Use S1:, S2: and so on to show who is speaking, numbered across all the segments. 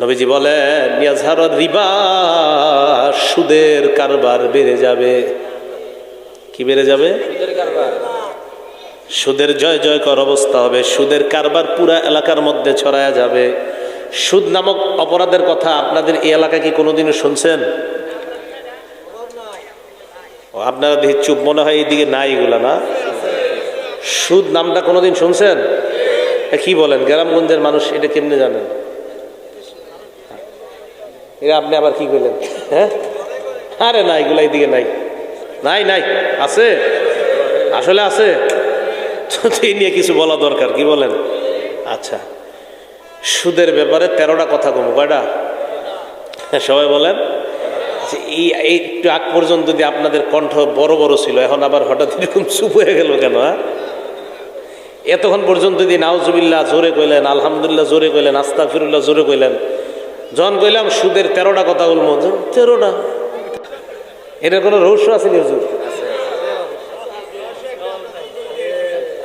S1: নবীজি বলেন রিবা সুদের কারবার বেড়ে যাবে। কি বেড়ে যাবে? সুদের জয় জয়কর অবস্থা হবে সুদের কারবার পুরা এলাকার মধ্যে ছড়ায়া যাবে। সুদ নামক অপরাধের কথা আপনাদের এই এলাকায় কি কোনোদিনও শুনছেন? আপনারা দেখি চুপ মনে হয় এইদিকে নাই এগুলা না? সুদ নামটা কোনোদিন শুনছেন? কি বলেন গ্রামগঞ্জের মানুষ এটা কেমনে জানেন এটা আপনি আবার কি করলেন হ্যাঁ? আরে না এগুলা এইদিকে নাই। নাই নাই আছে। আসলে আছে। এই নিয়ে কিছু বলা দরকার কি বলেন? আচ্ছা সুদের ব্যাপারে তেরোটা কথা কমো কয়টা? সবাই বলেন। আচ্ছা, এই একটু আগ পর্যন্ত যদি আপনাদের কণ্ঠ বড় বড় ছিল এখন আবার হঠাৎ এরকম চুপ হয়ে গেল কেন হ্যাঁ? এতক্ষণ পর্যন্ত যদি নাউজুবিল্লাহ জোরে কইলেন আলহামদুলিল্লাহ জোরে কইলেন আস্তা ফিরুল্লাহ জোরে কইলেন যখন কইলাম, সুদের তেরোটা কথা বলব। তেরোটা। এটার কোনো রহস্য আছে কি হুজুর?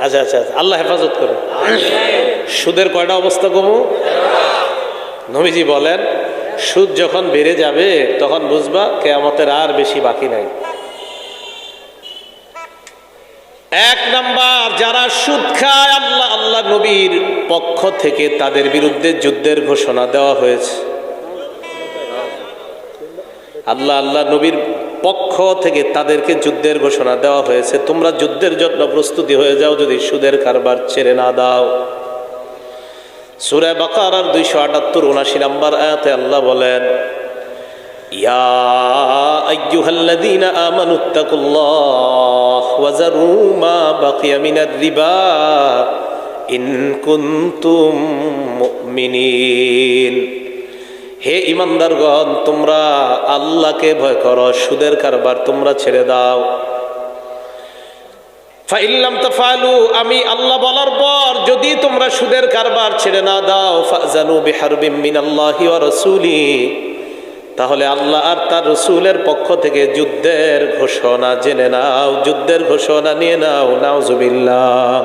S1: আচ্ছা আচ্ছা আচ্ছা। আল্লাহ হেফাজত করে সুদের কয়টা অবস্থা কমু? নবীজি বলেন, সুদ যখন বেড়ে যাবে, তখন বুঝবা কেয়ামতের আর বেশি বাকি নাই। এক নাম্বার, যারা সুদ খায়, আল্লাহ আল্লাহ নবীর পক্ষ থেকে তাদের বিরুদ্ধে যুদ্ধের ঘোষণা দেওয়া হয়েছে। আল্লাহ আল্লাহ নবীর পক্ষ থেকে তাদেরকে যুদ্ধের ঘোষণা দেওয়া হয়েছে। তোমরা যুদ্ধের জন্য প্রস্তুতি হয়ে যাও, যদি সুদের কারবার ছেড়ে না দাও। সুরে বাকার আর দুইশো আটাত্তর উনাশি নাম্বার আয়াতে আল্লাহ বলেন, ইয়া হে ইমানদারগণ, তোমরা আল্লাহকে ভয় করো, সুদের কারবার তোমরা ছেড়ে দাও। আমি আল্লাহ বলার পর যদি তোমরা সুদের কারবার ছেড়ে না দাও, ফাজানু বিহারবিম মিনাল্লাহি তাহলে আল্লাহ আর তার রসুলের পক্ষ থেকে যুদ্ধের ঘোষণা জেনে নাও, যুদ্ধের ঘোষণা নিয়ে নাও, নাউজুবিল্লাহ।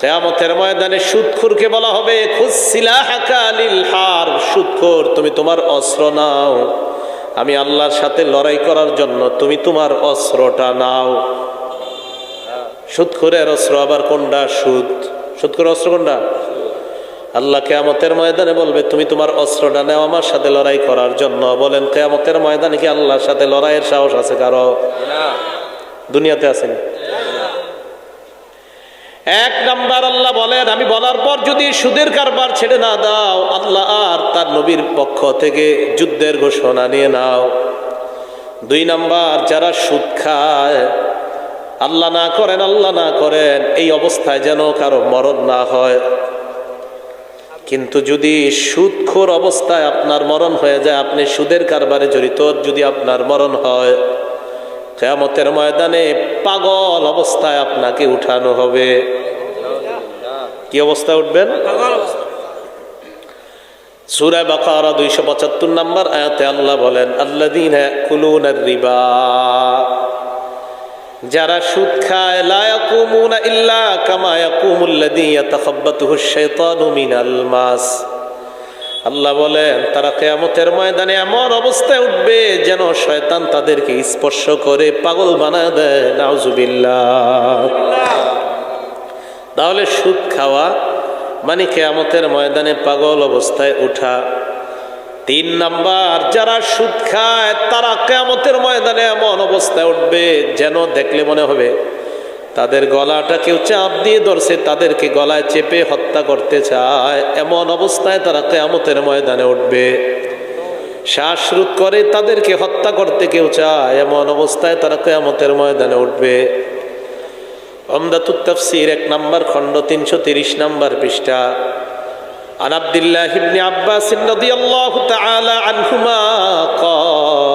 S1: কেয়ামতের ময়দানে সুদখুরকে বলা হবে হার সুদখোর তুমি তোমার অস্ত্র নাও। আমি আল্লাহর সাথে লড়াই করার জন্য তুমি তোমার অস্ত্রটা নাও। সুদখোরের অস্ত্র আবার কোনটা? সুদ। সুদখোর অস্ত্র কোনটা? আল্লাহ কেয়ামতের ময়দানে বলবে তুমি তোমার অস্ত্রটা নেও আমার সাথে লড়াই করার জন্য। বলেন কেয়ামতের ময়দানে কি আল্লাহর সাথে লড়াইয়ের সাহস আছে কারও? দুনিয়াতে আসেনি এক নাম্বার আল্লাহ বলেন, আমি বলার পর যদি সুদের কারবার ছেড়ে না দাও, আল্লাহ আর তার নবীর পক্ষ থেকে যুদ্ধের ঘোষণা নিয়ে নাও। দুই নাম্বার, যারা সুদ খায়, আল্লাহ না করেন, আল্লাহ না করেন, এই অবস্থায় যেন কারও মরণ না হয়। কিন্তু যদি সুদখোর অবস্থায় আপনার মরণ হয়ে যায়, আপনি সুদের কারবারে জড়িত, যদি আপনার মরণ হয় কেয়ামতের ময়দানে পাগল অবস্থায় আপনাকে উঠানো হবে। কি অবস্থায় উঠবেন? সুরায় বাকারা দুইশো পঁচাত্তর নাম্বার আয়াতে আল্লাহ বলেন আল্লাদিন রিবা যারা সুদ খায়, লা ইয়াকুমুনা ইল্লা কামা ইয়াকুমুল্লাযী ইয়াতাখাব্বাতুহু শাইতানু মিনাল মাস আল্লাহ বলেন, তারা কেয়ামতের ময়দানে এমন অবস্থায় উঠবে যেন শয়তান তাদেরকে স্পর্শ করে পাগল বানায় দেয়। নাউজুবিল্লাহ। তাহলে সুদ খাওয়া মানে কেয়ামতের ময়দানে পাগল অবস্থায় উঠা তিন নাম্বার, যারা সুদ খায়, তারা কেয়ামতের ময়দানে এমন অবস্থায় উঠবে যেন দেখলে মনে হবে তাদের গলাটা কেউ চাপ দিয়ে ধরছে তাদেরকে গলায় চেপে হত্যা করতে চায় এমন অবস্থায় তারা কেয়ামতের ময়দানে উঠবে শ্বাসরোধ করে তাদেরকে হত্যা করতে কেউ চায় এমন অবস্থায় তারা কেয়ামতের ময়দানে উঠবে অমদাতুত তফসির এক নম্বর খণ্ড তিনশো তিরিশ নম্বর পৃষ্ঠা عن عبد الله بن عباس رضي الله تعالى عنهما قال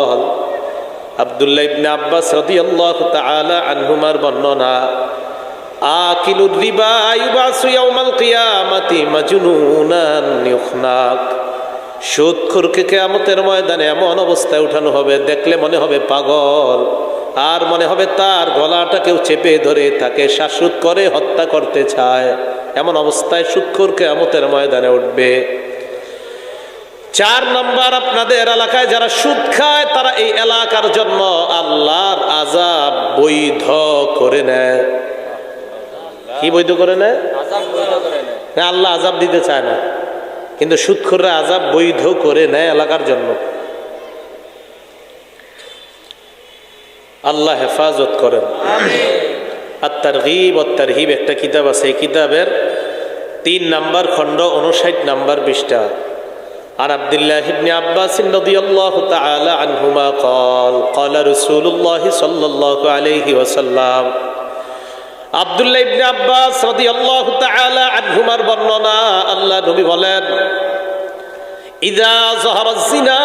S1: আবদুল্লাহ ইবনে আব্বাস রাদিয়াল্লাহু তাআলা আনহুমার বর্ণনা আকিলুর রিবা ইউবাসু ইয়াউমাল কিয়ামাতি মাজনুনান ইউখনাক। সুদখোরকে কেয়ামতের ময়দানে এমন অবস্থায় উঠানো হবে, দেখলে মনে হবে পাগল, আর মনে হবে তার গলাটা কেউ চেপে ধরে তাকে শ্বাসরুদ করে হত্যা করতে চায়। এমন অবস্থায় সুক্ষর কেয়ামতের ময়দানে উঠবে। চার নাম্বার আপনাদের এলাকায় যারা সুদ খায়, তারা এই এলাকার জন্য আল্লাহর আজাব বৈধ করে নেয়। কি বৈধ করে নেয়? আল্লাহ আজাব দিতে চায় না। কিন্তু সুদখোররা আজাব বৈধ করে নেয় এলাকার জন্য। আল্লাহ হেফাজত করেন। আর তারগিব ও হিব একটা কিতাব আছে, এই কিতাবের তিন নাম্বার খণ্ড উনষাট নাম্বার পৃষ্ঠা। عن عبد الله بن عباس رضي الله تعالى عنهما قال قال رسول الله صلى الله عليه وسلم আব্দুল্লাহ ইবনে আব্বাস রাদিয়াল্লাহু তাআলা আনহুমার বর্ণনা আল্লাহ নবী বলেন ইদা যাহারা যিনা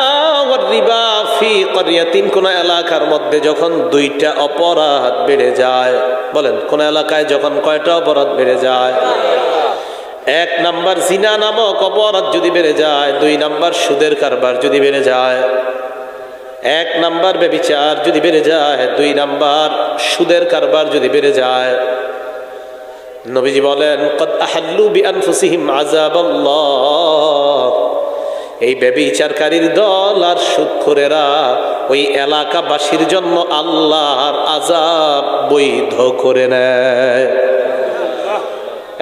S1: ওয়ার রিবা ফি ক্বরিয়াতিন কোন এলাকার মধ্যে যখন দুইটা অপরাধ বেড়ে যায় বলেন কোন এলাকায় যখন কয়টা অপরাধ বেড়ে যায় এক নাম্বার জিনা নামক অপরাধ যদি বেড়ে যায়, দুই নাম্বার সুদের কারবার যদি বেড়ে যায়, এক নাম্বার বেবিচার যদি বেড়ে যায়, দুই নাম্বার সুদের কারবার যদি বেড়ে যায়। নবীজি বলেন বিআনফুসিহিম আযাবাল্লাহ। এই ব্যবিচারকারীর দল আর সুদখোরেরা ওই এলাকাবাসীর জন্য আল্লাহর আজাব বৈধ করে নেয়।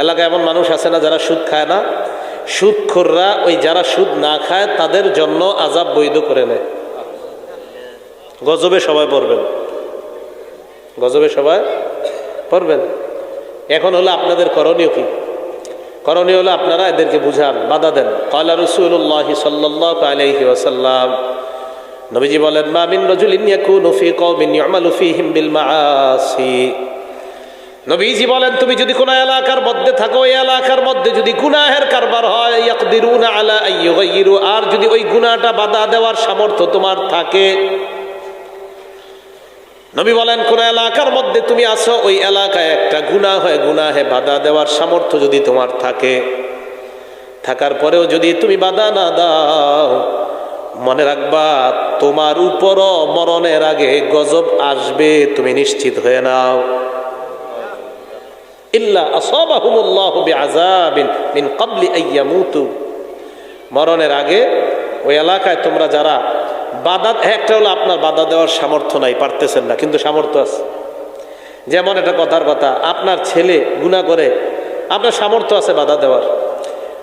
S1: এলাকায় এমন মানুষ আছে না যারা সুদ খায় না? সুদখোররা ওই যারা সুদ না খায়, তাদের জন্য আজাব বৈধ করে নেয়। গজবে সবাই পড়বেন। গজবে সবাই পড়বেন। এখন হলো আপনাদের করণীয় কি? করণীয় হলো আপনারা এদেরকে বুঝান, বাধা দেন। কয়লা রসুল্লাহ সাল্লাহ আলাইহি ওয়াসাল্লাম। নবীজি বলেন, মা মিন রজুলিন ইয়াকুনু ফি কওমিন ইউমালু ফীহিম বিল মাআসি। নবীজি বলেন, তুমি যদি কোন এলাকার মধ্যে থাকো ওই এলাকার মধ্যে যদি গুনাহের কারবার হয় আর যদি ওই গুনাহটা বাধা দেওয়ার সামর্থ্য তোমার থাকে। নবী বলেন, কোন এলাকার মধ্যে তুমি আসো ওই এলাকায় একটা গুনাহ হয় গুনাহে বাধা দেওয়ার সামর্থ্য যদি তোমার থাকে। থাকার পরেও যদি তুমি বাধা না দাও, মনে রাখবা, তোমার উপরও মরণের আগে গজব আসবে, তুমি নিশ্চিত হয়ে নাও। মরণের আগে ওই এলাকায় তোমরা যারা বাধা একটা হলো আপনার বাধা দেওয়ার সামর্থ্য নাই, পারতেছেন না, কিন্তু সামর্থ্য আছে। যেমন এটা কথার কথা, আপনার ছেলে গুণা করে, আপনার সামর্থ্য আছে বাধা দেওয়ার।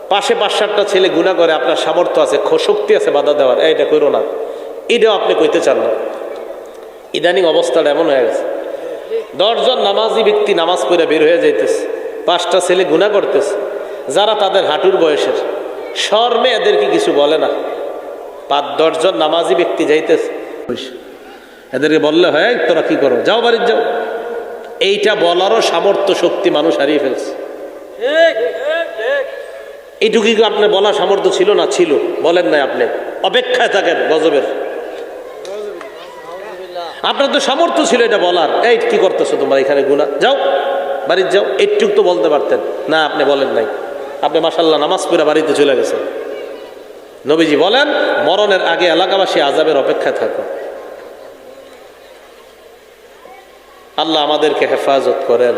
S1: পাশে পাঁচ ছেলে গুণা করে, আপনার সামর্থ্য আছে শক্তি আছে বাধা দেওয়ার। এইটা করো না। এটাও আপনি কইতে চান না। ইদানিং অবস্থাটা এমন হয়ে গেছে। দশজন নামাজি ব্যক্তি নামাজ পড়ে বের হয়ে যাইতেছে। পাঁচটা ছেলে গুণা করতেছে। যারা তাদের হাঁটুর বয়সের। শর্মে এদেরকে কিছু বলে না। পাঁচ, দশজন নামাজি ব্যক্তি যাইতেছে। এদেরকে বললে হয় তোরা কি করো? যাও বাড়ির যাও। এইটা বলারও সামর্থ্য শক্তি মানুষ হারিয়ে ফেলছে। এইটুকু আপনার বলার সামর্থ্য ছিল না? ছিল। বলেন নাই আপনি। অপেক্ষায় থাকেন গজবের। আপনার তো সামর্থ্য ছিল এটা বলার। এই, কি করতেছো তোমরা এখানে গুণা যাও বাড়ির যাও। এইটুক তো বলতে পারতেন। না, আপনি বলেন নাই। আপনি মাসাল্লাহ নামাজ পড়ে বাড়িতে চলে গেছেন। নবীজি বলেন, মরণের আগে এলাকাবাসী আজাবের অপেক্ষায় থাকো। আল্লাহ আমাদেরকে হেফাজত করেন।